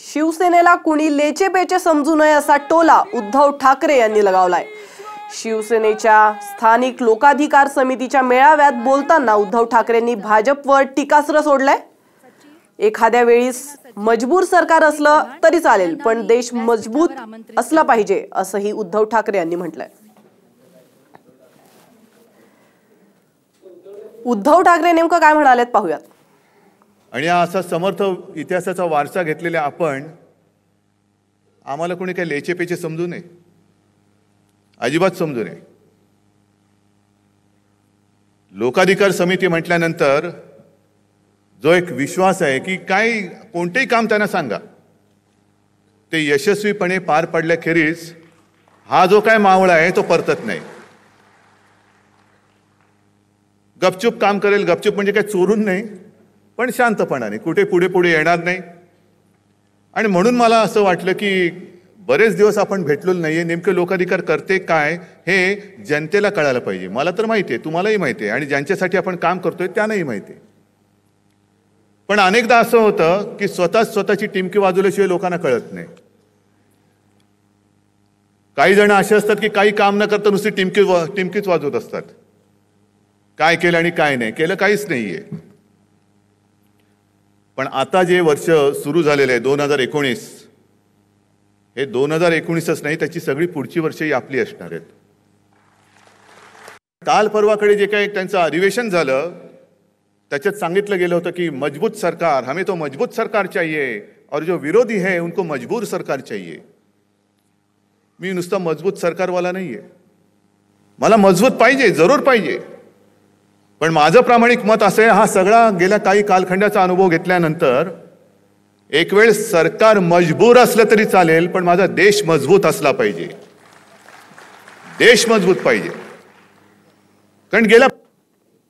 शिवसेनेला कुणी लेचेपेचे समजू नये असा टोला उद्धव ठाकरे यांनी लगावलाय. शिवसेनेच्या स्थानिक लोकाधिकार समितीच्या मेळाव्यात बोलताना उद्धव ठाकरेंनी भाजपवर टीकास्त्र सोडलंय. एखाद्या वेळीस मजबूर सरकार असलं तरी चालेल पण देश मजबूत असला पाहिजे असंही उद्धव ठाकरे यांनी म्हटलंय. उद्धव ठाकरे नेमकं काय म्हणालेत पाहूयात. आणि हा असा समर्थ इतिहासाचा वारसा घेतलेला आपण आम्हाला कोणी काही लेचेपेचे समजू नये. अजिबात समजू नये. लोकाधिकार समिती म्हटल्यानंतर जो एक विश्वास आहे की काही कोणतेही काम त्यांना सांगा. ते यशस्वीपणे पार पडल्याखेरीज हा जो काय मावळा आहे तो परतत नाही. गपचूप काम करेल गपचूप म्हणजे काय चोरून नाही. पण शांतपणाने. कुठे पुढे पुढे येणार नाही. आणि म्हणून मला असं वाटलं की बरेच दिवस आपण भेटलो आहे नेमकं लोकाधिकार करते काय हे जनतेला कळायला पाहिजे. मला तर माहिती आहे. तुम्हालाही माहिती आहे. आणि ज्यांच्यासाठी आपण काम करतोय त्यांनाही माहिती आहे. पण अनेकदा असं होतं की स्वतःच स्वतःची टिमकी वाजवल्याशिवाय लोकांना कळत नाही. काही जण असे असतात की काही काम न करता नुसती टिमकी वा- टिमकीच वाजवत असतात. काय केलं आणि काय नाही. केलं काहीच नाही आहे पण आता जे वर्ष सुरू झालेलं आहे दोन हजार एकोणीस हे दोन हजार एकोणीसच नाही त्याची सगळी पुढची वर्षही आपली असणार आहेत. काल परवाकडे जे काही त्यांचं अधिवेशन झालं त्याच्यात सांगितलं गेलं होतं की मजबूत सरकार हमें तो मजबूत सरकार चाहिए और जो विरोधी है उनको मजबूर सरकार चाहिए. मी नुसतं मजबूत सरकारवाला नाही आहे मला मजबूत पाहिजे जरूर पाहिजे. पण माझं प्रामाणिक मत असं आहे हा सगळा गेल्या काही कालखंडाचा अनुभव घेतल्यानंतर एक वेळ सरकार मजबूर असलं तरी चालेल पण माझा देश मजबूत असला पाहिजे. देश मजबूत पाहिजे. कारण गेल्या